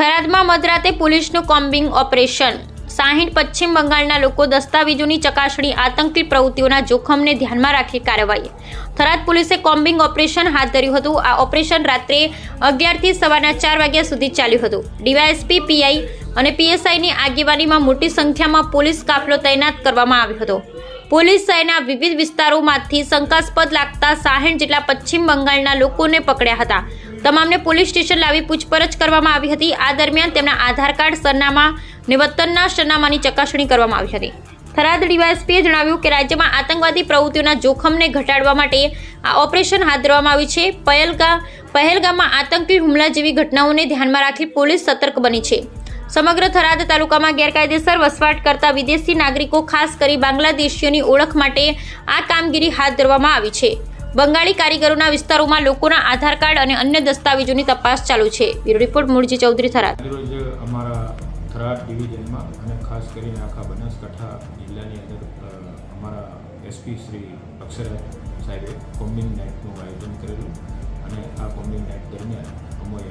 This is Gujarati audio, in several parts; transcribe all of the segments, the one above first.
થરાદમાં મધરાતે પોલીસનું કોમ્બિંગ ઓપરેશન. સાહીઠ પશ્ચિમ બંગાળના લોકો દસ્તાવેજોની ચકાસણી, આતંકી પ્રવૃત્તિઓના જોખમને ધ્યાનમાં રાખી કાર્યવાહી. થરાદ પોલીસે કોમ્બિંગ ઓપરેશન હાથ ધર્યું હતું. આ ઓપરેશન રાત્રે અગિયારથી સવારના ચાર વાગ્યા સુધી ચાલ્યું હતું. ડીવાયએસપી, પીઆઈ અને પીએસઆઈની આગેવાનીમાં મોટી સંખ્યામાં પોલીસ કાફલો તૈનાત કરવામાં આવ્યો હતો. પોલીસ શહેરના વિવિધ વિસ્તારોમાંથી શંકાસ્પદ લાગતા સાહીઠ જેટલા પશ્ચિમ બંગાળના લોકોને પકડ્યા હતા. તમામને પોલીસ સ્ટેશન લાવી પૂછપરછ કરવામાં આવી હતી. આ દરમિયાન તેમના આધાર કાર્ડ, સરનામા ને સરનામાની ચકાસણી કરવામાં આવી હતી. થરાદ ડીવાયએસપીએ જણાવ્યું કે રાજ્યમાં આતંકવાદી પ્રવૃત્તિઓના જોખમને ઘટાડવા માટે આ ઓપરેશન હાથ ધરવામાં આવ્યું છે. પહેલગા, પહેલગામમાં આતંકી હુમલા જેવી ઘટનાઓને ધ્યાનમાં રાખી પોલીસ સતર્ક બની છે. સમગ્ર થરાદ તાલુકામાં ગેરકાયદેસર વસવાટ કરતા વિદેશી નાગરિકો, ખાસ કરી બાંગ્લાદેશીઓની ઓળખ માટે આ કામગીરી હાથ ધરવામાં આવી છે. બંગાળી કારીગરોના વિસ્તારોમાં લોકોના આધાર કાર્ડ અને અન્ય દસ્તાવેજોની તપાસ ચાલુ છે. Bureau report, Mulji Chaudhary Tharad. Tharad ડિવિઝનમાં અને ખાસ કરીને આખા બનાસકાંઠા જિલ્લાની અંદર અમારા એસપી શ્રી અક્ષર સાહેબે કોમ્બિંગ નાઇટનું આયોજન કરેલું અને આ કોમ્બિંગ નાઇટ દરમિયાન અમોએ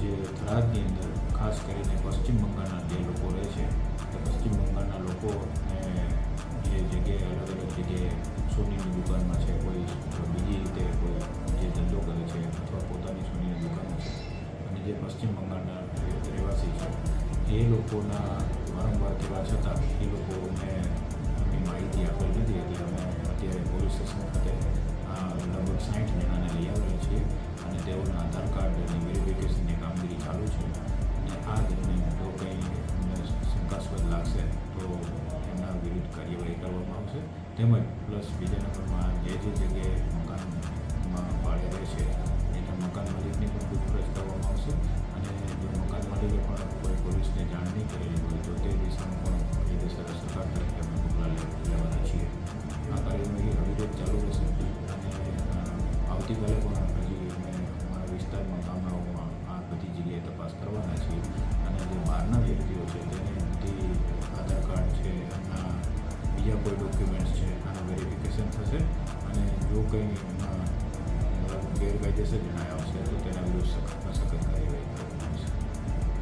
જે થરાદની અંદર ખાસ કરીને પશ્ચિમ બંગાળના જે લોકો રહે છે, પશ્ચિમ બંગાળના લોકોને જે જગ્યાએ અલગ અલગ જગ્યાએ સોનીની દુકાનમાં છે, કોઈ બીજી રીતે કોઈ જે ધંધો કરે છે અથવા પોતાની સોનીની દુકાનો છે અને જે પશ્ચિમ બંગાળના રહેવાસી છે, એ લોકોના વારંવાર કહેવા છતાં એ લોકોને એમની માહિતી આપેલ નથી એટલે અમે અત્યારે પોલીસ સ્ટેશન ખાતે લગભગ સાઠ જણાને લઈ આવેલા છીએ અને તેઓના આધાર કાર્ડની વેરિફિકેશનની કામગીરી ચાલુ છે. અને આ દરમિયાન જો કંઈ શંકાસ્પદ લાગશે તો કરવામાં આવશે. તેમજ પ્લસ બીજા નંબરમાં જે જે જગ્યાએ મકાનમાં ભાડે રહે છે એના મકાન માલિકની પણ પૂછપરછ કરવામાં આવશે. અને જો મકાન માલિકે પણ કોઈ પોલીસને જાણ નહીં કરેલી હોય, તો તે દિશામાં પણ કાયદેસર સરકાર તરફથી અમે પગલાં લેવાના છીએ. આ કાર્યવાહી અવિરત ચાલુ રહેશે. અને આવતીકાલે પણ હજી અમે અમારા વિસ્તારમાં ગામડાઓમાં આ બધી જગ્યાએ તપાસ કરવાના છીએ. અને જે બહારના વ્યક્તિઓ કોઈ ડોક્યુમેન્ટ્સ છે, આનું વેરિફિકેશન થશે અને જો કંઈ ગેરકાયદેસર જણાય આવશે, તો તેના વિરુદ્ધ સખતમાં સખત કાર્યવાહી આવશે